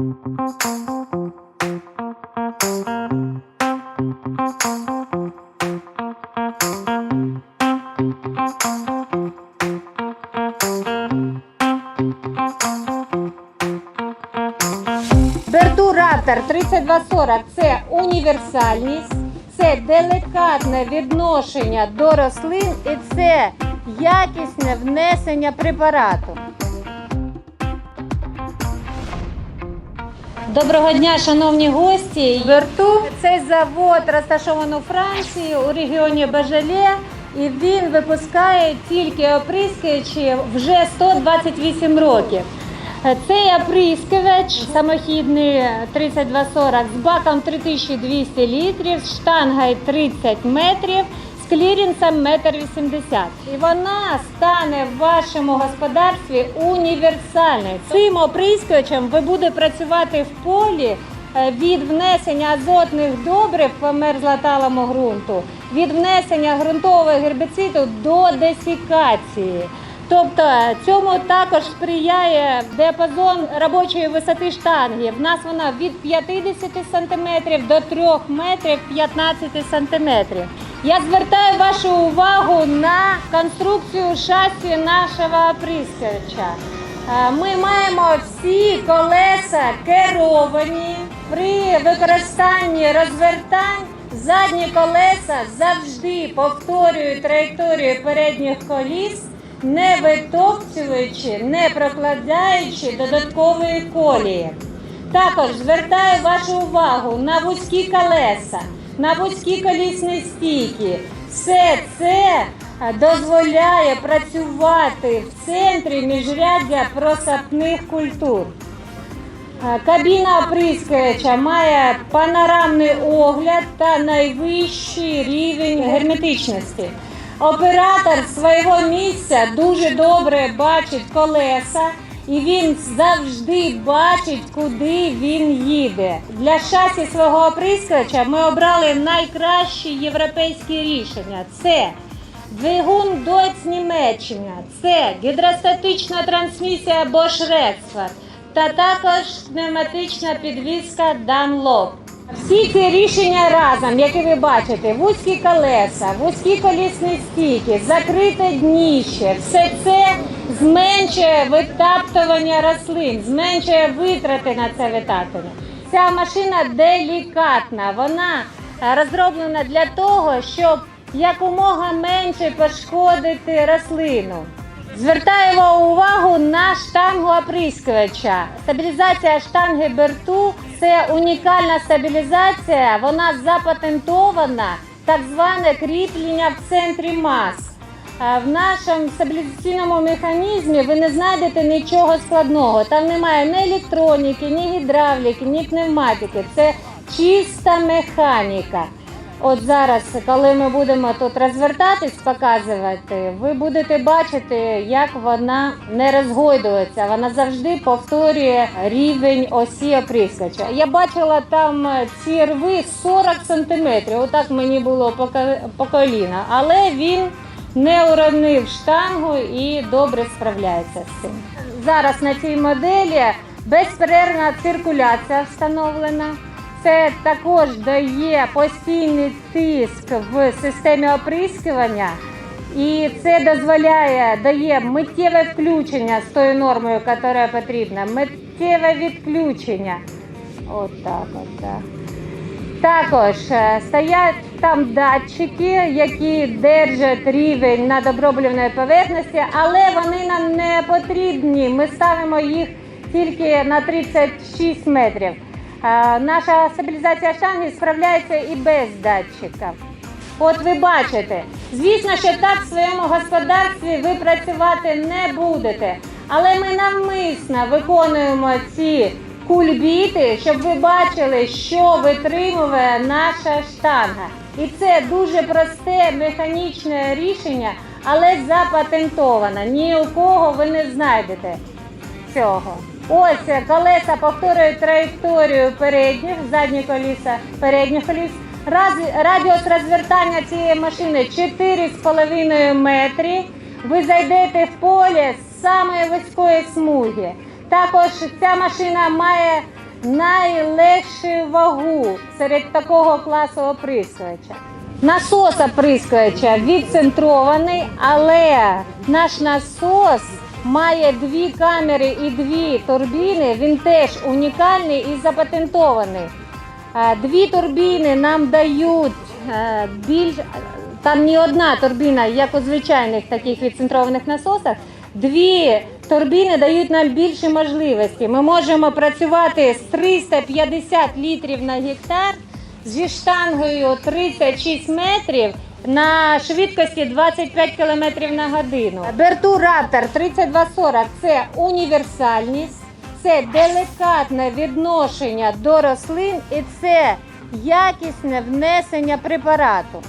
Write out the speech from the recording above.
Бертуратор 3240 це універсальність, це делікатне відношення до рослин і це якісне внесення препарату. Доброго дня, шановні гості. Верту цей завод розташований у Франції у регіоні Бажале. І він випускає тільки оприскувачі вже 128 років. Цей оприскувач самохідний 3240 з баком 3200 літрів, штангою 30 метрів, з кліренсом 1,80 м. І вона стане в вашому господарстві універсальною. Цим оприскувачем ви будете працювати в полі е, від внесення азотних добрив по мерзлоталому ґрунту, від внесення ґрунтового гербіциду до десікації. Тобто цьому також сприяє діапазон робочої висоти штанги. В нас вона від 50 см до 3 метрів 15 см. Я звертаю вашу увагу на конструкцію шасі нашого оприскувача. Е, Ми маємо всі колеса керовані при використанні розвертань. Задні колеса завжди повторюють траєкторію передніх коліс не витоптюючи, не прокладаючи додаткової колії. Також звертаю вашу увагу на вузькі колеса, на вузькі колісні стійки. Все це дозволяє працювати в центрі міжряддя просапних культур. Е, Кабіна оприскувача має панорамний огляд та найвищий рівень герметичності. Оператор свого місця дуже добре бачить колеса і він завжди бачить, куди він їде. Для шасі свого оприскувача ми обрали найкращі європейські рішення. Це Двигун Дойц Німеччина, це гідростатична трансмісія Bosch Rexford та також пневматична підвізка Dunlop. Всі ці рішення разом, які ви бачите, вузькі колеса, вузькі колісні стійки, закрите дніще, все це зменшує витаптування рослин, зменшує витрати на це витаптування. Ця машина делікатна, вона е, розроблена для того, щоб якомога менше пошкодити рослину. Звертаємо увагу на штангу оприскувача. Стабілізація штанги берту це унікальна стабілізація. Вона запатентована, так зване кріплення в центрі мас. В нашому стабілізаційному механізмі ви не знайдете нічого складного. Там немає ні електроніки, ні гідравліки, ні пневматики. Це чиста механіка. От зараз, коли ми будемо тут розвертатись, показувати, ви будете бачити, як вона не розгойдується. Вона завжди повторює рівень осі оприскувача. Я бачила там ці рви 40 сантиметрів. Отак мені було по коліна. Але він не уронив штангу і добре справляється з цим. Зараз на цій моделі безперервна циркуляція встановлена. Це також дає постійний тиск в системі оприскування, і це дозволяє, дає миттєве включення з тою нормою, яка потрібна, миттєве відключення. От так, от так. Також е, стоять там датчики, які держать рівень на надоброблюваної поверхності, але вони нам не потрібні. Ми ставимо їх тільки на 36 метрів. Наша стабілізація штанги справляється і без датчика. От ви бачите, звісно, що так в своєму господарстві ви працювати не будете. Але ми навмисно виконуємо ці кульбіти, щоб ви бачили, що витримує наша штанга. І це дуже просте механічне рішення, але запатентоване. Ні у кого ви не знайдете цього. Ось е, колеса повторюють траєкторію передніх, задні коліса передніх коліс. Раз- радіус розвертання цієї машини 4,5 метри. Ви зайдете в поле з самої вузької смуги. Також ця машина має найлегшу вагу серед такого класу оприскувача. Насос оприскувача відцентрований, але наш насос має дві камери і дві турбіни. Він теж унікальний і запатентований. Е, Дві турбіни нам дають е, більш там не одна турбіна, як у звичайних таких відцентрованих насосах. Дві турбіни дають нам більші можливості. Ми можемо працювати з 350 літрів на гектар зі штангою 36 метрів на швидкості 25 км на годину. Берту Раптор 3240 це універсальність, це делікатне відношення до рослин і це якісне внесення препарату.